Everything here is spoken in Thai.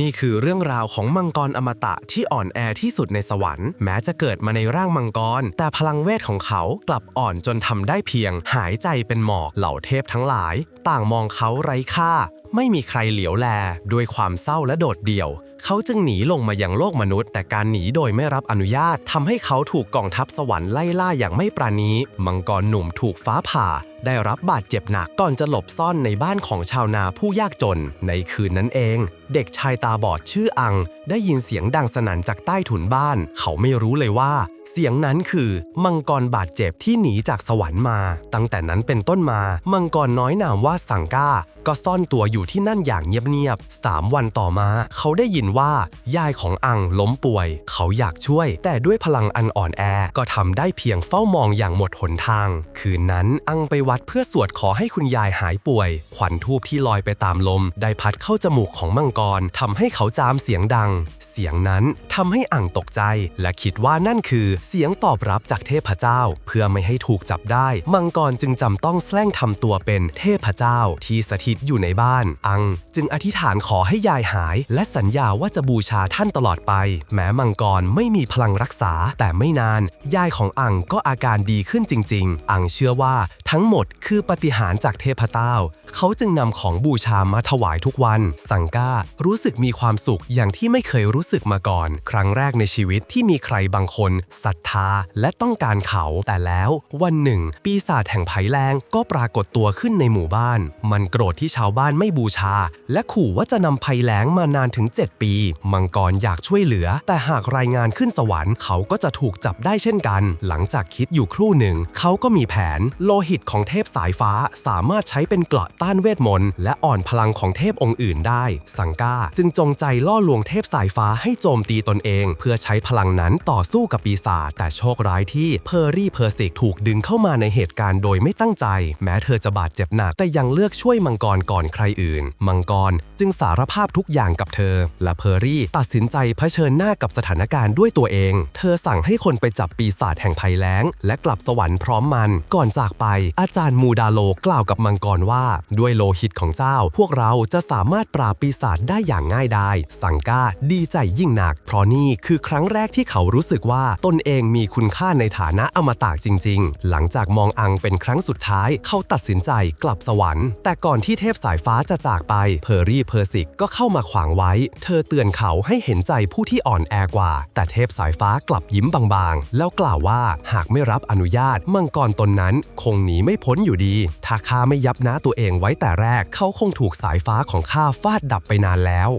นี่คือเรื่องราวของมังกรอมตะที่อ่อนแอที่สุดในสวรรค์แม้จะเกิดมาในร่างมังกร แต่พลังเวทของเขากลับอ่อนจนทำได้เพียง หายใจเป็นหมอกเหล่าเทพทั้งหลาย ต่างมองเขาไร้ค่า ไม่มีใครเหลียวแลด้วยความเศร้าและโดดเดี่ยว เขาจึงหนีลงมายังโลกมนุษย์ แต่การหนีโดยไม่รับอนุญาตทำให้เขาถูกกองทัพสวรรค์ไล่ล่าอย่างไม่ปราณีมังกรหนุ่มถูกฟ้าผ่า ได้รับบาดเจ็บหนักก่อนจะหลบซ่อนในบ้านของชาวนาผู้ยากจน ในคืนนั้นเอง เด็กชายตาบอดชื่ออัง ได้ยินเสียงดังสนั่นจากใต้ถุนบ้าน เขาไม่รู้เลยว่าเสียงนั้นคือมังกรบาดเจ็บที่หนีจากสวรรค์มา ตั้งแต่นั้นเป็นต้นมา มังกรน้อยนามว่าสังก้า ก็ซ่อนตัวอยู่ที่นั่นอย่างเงียบๆสามวันต่อมา เขาได้ยินว่า ยายของอังล้มป่วย เขาอยากช่วย แต่ด้วยพลังอันอ่อนแอ ก็ทำได้เพียงเฝ้ามองอย่างหมดหนทาง คืนนั้นอังไปวัดเพื่อสวดขอให้คุณยายหายป่วย ขวัญทูบที่ลอยไปตามลม ได้พัดเข้าจมูกของมังกรทำให้เขาจามเสียงดัง เสียงนั้นทำให้อังตกใจ และคิดว่านั่นคือเสียงตอบรับจากเทพเจ้า เพื่อไม่ให้ถูกจับได้ มังกรจึงจำต้องแสล้งทำตัวเป็นเทพเจ้าที่สถิตอยู่ในบ้าน อังจึงอธิษฐานขอให้ยายหาย และสัญญาว่าจะบูชาท่านตลอดไป แม้มังกรไม่มีพลังรักษาแต่ไม่นาน ยายของอังก็อาการดีขึ้นจริง ๆ อังเชื่อว่า ทั้งหมดคือปาฏิหารย์จากเทพเจ้า เขาจึงนำของบูชามาถวายทุกวัน สังก้ารู้สึกมีความสุขอย่างที่ไม่เคยรู้สึกมาก่อน ครั้งแรกในชีวิตที่มีใครบางคนศรัทธาและต้องการเขา แต่แล้ววันหนึ่ง ปีศาจแห่งไผ่แรงก็ปรากฏตัวขึ้นในหมู่บ้าน มันโกรธที่ชาวบ้านไม่บูชา และขู่ว่าจะนำภัยแล้งมานานถึง 7 ปี มังกรอยากช่วยเหลือ แต่หากรายงานขึ้นสวรรค์เขาก็จะถูกจับได้เช่นกัน หลังจากคิดอยู่ครู่หนึ่ง เขาก็มีแผน โลหิตของเทพสายฟ้าสามารถใช้เป็นเกราะต้านเวทมนต์และอ่อนพลังของเทพองค์อื่นได้ สังก้าจึงจงใจล่อลวงเทพสายฟ้าให้โจมตีตนเอง เพื่อใช้พลังนั้นต่อสู้กับปีศาจแต่โชคร้ายที่เพอร์รี่เพอร์สิกถูกดึงเข้ามาในเหตุการณ์โดยไม่ตั้งใจ แม้เธอจะบาดเจ็บหนักแต่ยังเลือกช่วยมังกรก่อนใครอื่น มังกรจึงสารภาพทุกอย่างกับเธอ และเพอร์รี่ตัดสินใจเผชิญหน้ากับสถานการณ์ด้วยตัวเอง เธอสั่งให้คนไปจับปีศาจแห่งภัยแล้ง และกลับสวรรค์พร้อมมันก่อนจากไปอาจารย์มูดาโลกล่าวกับมังกรว่า ด้วยโลหิตของเจ้า พวกเราจะสามารถปราบปีศาจได้อย่างง่ายดายสังก้าดีใจยิ่งหนัก เพราะนี่คือครั้งแรกที่เขารู้สึกว่าตนเองมีคุณค่าในฐานะอมตะจริง ๆ หลังจากมองอังเป็นครั้งสุดท้ายเขาตัดสินใจกลับสวรรค์ แต่ก่อนที่เทพสายฟ้าจะจากไปเพอร์รี่เพอร์สิกก็เข้ามาขวางไว้ เธอเตือนเขาให้เห็นใจผู้ที่อ่อนแอกว่า แต่เทพสายฟ้ากลับยิ้มบางๆ แล้วกล่าวว่าหากไม่รับอนุญาตมังกรตนนั้นคงหนีนีไม่พ้นอยู่ดี ถ้าข้าไม่ยับนะตัวเองไว้แต่แรก เขาคงถูกสายฟ้าของข้าฟาดดับไปนานแล้ว